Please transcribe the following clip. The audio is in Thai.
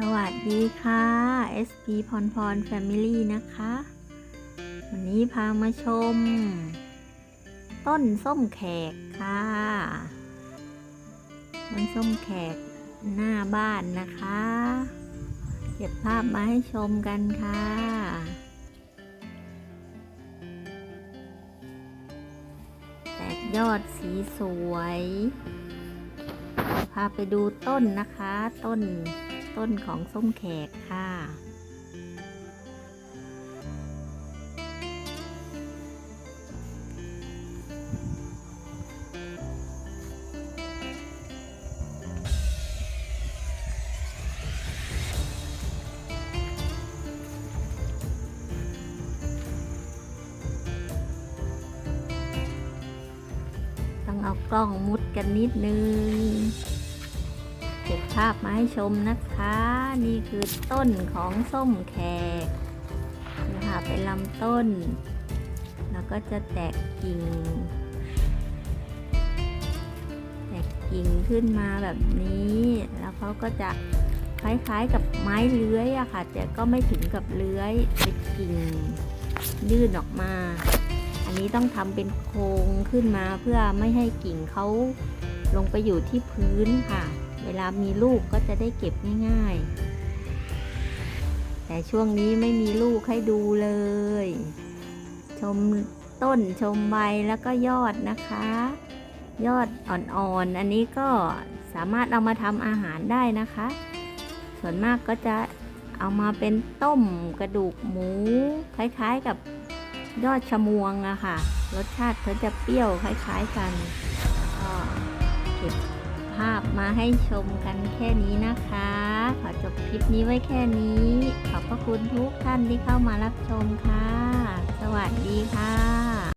สวัสดีค่ะ SP พรพร Family นะคะ วันนี้พามาชม ต้นส้มแขกค่ะ ต้นส้มแขกหน้าบ้านนะคะ เก็บภาพมาให้ชมกันค่ะแตกยอดสีสวย พาไปดูต้นนะคะต้น ต้นของส้มแขกค่ะต้องเอากล้องมุดกันนิดนึง เก็บภาพมาให้ชมนะคะ นี่คือต้นของส้มแขกนี่ค่ะเป็นลำต้น แล้วก็จะแตกกิ่ง แตกกิ่งขึ้นมาแบบนี้ แล้วเขาก็จะคล้ายๆกับไม้เลื้อยอะค่ะ แต่ก็ไม่ถึงกับเลื้อยเป็นกิ่งยื่นออกมา อันนี้ต้องทำเป็นโครงขึ้นมาเพื่อไม่ให้กิ่งเขาลงไปอยู่ที่พื้นค่ะ เวลามีลูกก็จะได้เก็บง่าย ๆ แต่ช่วงนี้ไม่มีลูกให้ดูเลย ชมต้นชมใบแล้วก็ยอดนะคะ ยอดอ่อนๆ อันนี้ก็สามารถเอามาทำอาหารได้นะคะ ส่วนมากก็จะเอามาเป็นต้มกระดูกหมู คล้ายๆกับยอดชะมวงอะค่ะ รสชาติเขาจะเปรี้ยวคล้ายๆกันก็เก็บ ภาพมาให้ชมกันแค่นี้นะคะ ขอจบคลิปนี้ไว้แค่นี้ ขอบพระคุณทุกท่านที่เข้ามารับชมค่ะ สวัสดีค่ะ